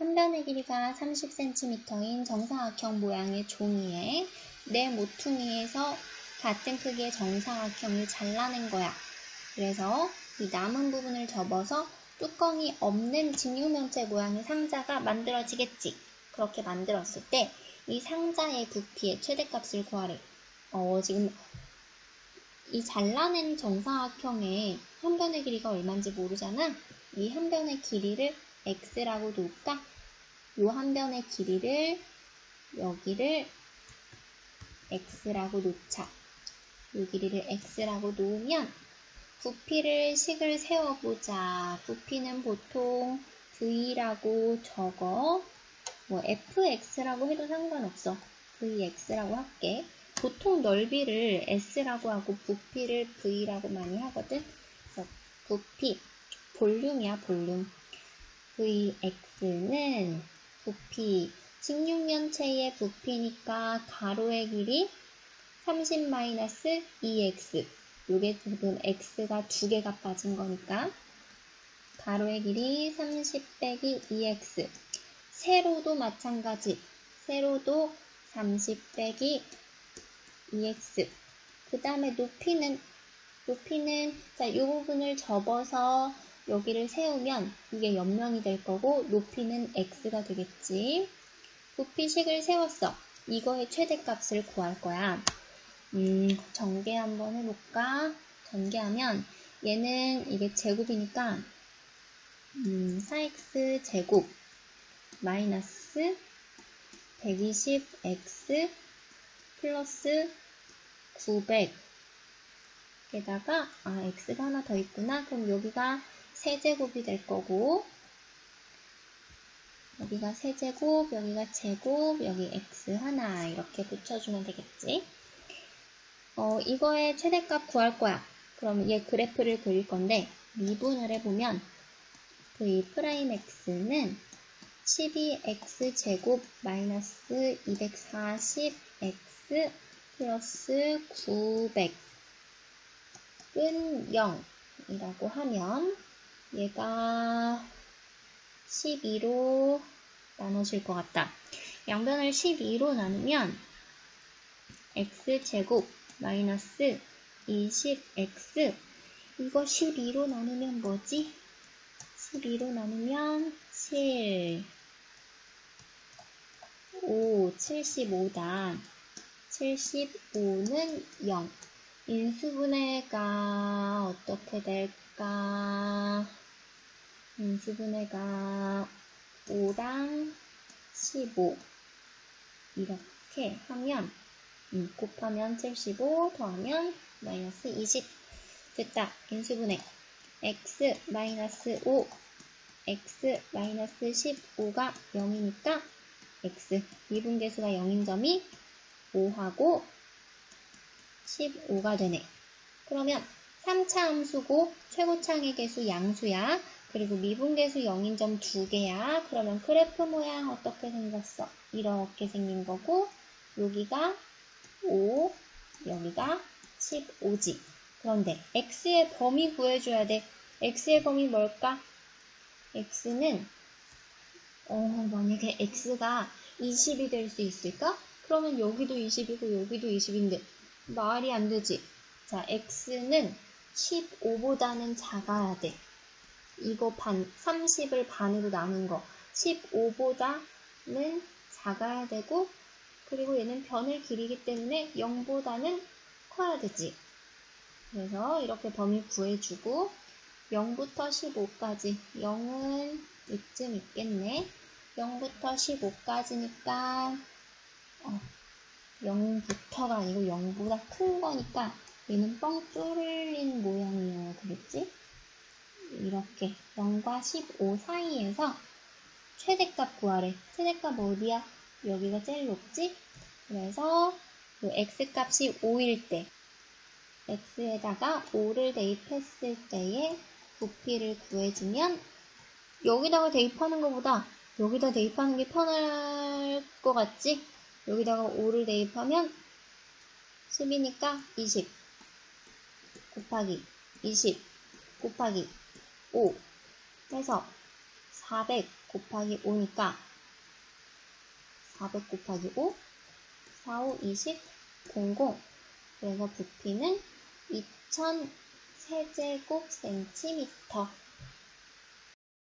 한 변의 길이가 30cm인 정사각형 모양의 종이에 내 모퉁이에서 같은 크기의 정사각형을 잘라낸 거야. 그래서 이 남은 부분을 접어서 뚜껑이 없는 직육면체 모양의 상자가 만들어지겠지. 그렇게 만들었을 때 이 상자의 부피의 최대값을 구하래. 어, 지금 이 잘라낸 정사각형의 한 변의 길이가 얼마인지 모르잖아. 이 한 변의 길이를 x라고 놓을까? 이 한 변의 길이를 여기를 x라고 놓자. 이 길이를 x라고 놓으면 부피를 식을 세워보자. 부피는 보통 v라고 적어. 뭐 fx라고 해도 상관없어. vx라고 할게. 보통 넓이를 s라고 하고 부피를 v라고 많이 하거든. 그래서 부피, 볼륨이야 볼륨. Vx는 부피, 직육면체의 부피니까 가로의 길이 30-2x. 요게 지금 x가 두 개가 빠진 거니까 가로의 길이 30 빼기 2x. 세로도 마찬가지. 세로도 30 빼기 2x. 그 다음에 높이는, 높이는, 자, 이 부분을 접어서 여기를 세우면 이게 옆면이 될 거고, 높이는 x가 되겠지. 부피식을 세웠어. 이거의 최대값을 구할 거야. 음, 전개 한번 해볼까? 전개하면 얘는 이게 제곱이니까 음, 4x 제곱 마이너스 120x 플러스 900 게다가 아 x가 하나 더 있구나 그럼 여기가 세제곱이 될 거고 여기가 세제곱 여기가 제곱 여기 x 하나 이렇게 붙여주면 되겠지? 어 이거의 최대값 구할 거야. 그럼 얘 그래프를 그릴 건데 미분을 해보면 v 프라임 x는 12x 제곱 마이너스 240x 플러스 900은 0이라고 하면 얘가 12로 나눠질 것 같다. 양변을 12로 나누면 x 제곱 마이너스 20x 이거 12로 나누면 뭐지? 12로 나누면 7 5, 75다. 75는 0. 인수분해가 어떻게 될까? 인수분해가 5랑 15 이렇게 하면 음, 곱하면 75 더하면 마이너스 20 됐다. 인수분해. X 마이너스 5 x 마이너스 15가 0이니까 x. 미분계수가 0인 점이 5하고 15가 되네. 그러면 3차 함수고 최고차항의 개수 양수야. 그리고 미분계수 0인 점 2개야. 그러면 그래프 모양 어떻게 생겼어? 이렇게 생긴 거고 여기가 5, 여기가 15지. 그런데 x의 범위 구해줘야 돼. x의 범위 뭘까? x는 어, 만약에 x가 20이 될 수 있을까? 그러면 여기도 20이고 여기도 20인데 말이 안 되지. 자, x는 15보다는 작아야 돼. 이거 반, 30을 반으로 나눈 거. 15보다는 작아야 되고, 그리고 얘는 변을 길이기 때문에 0보다는 커야 되지. 그래서 이렇게 범위 구해주고, 0부터 15까지. 0은 이쯤 있겠네. 0부터 15까지니까, 어, 0부터가 아니고 0보다 큰 거니까, 얘는 뻥 뚫린 모양이어야 되겠지? 이렇게 0과 15 사이에서 최대값 구하래. 최대값 어디야? 여기가 제일 높지? 그래서 이 x값이 5일 때 x에다가 5를 대입했을 때의 부피를 구해주면 여기다가 대입하는 것보다 여기다 대입하는 게 편할 것 같지? 여기다가 5를 대입하면 10이니까 20 곱하기 20 곱하기 5 해서 400 곱하기 5니까 400 곱하기 5 4, 5, 20, 00 그래서 부피는 2000 세제곱 센티미터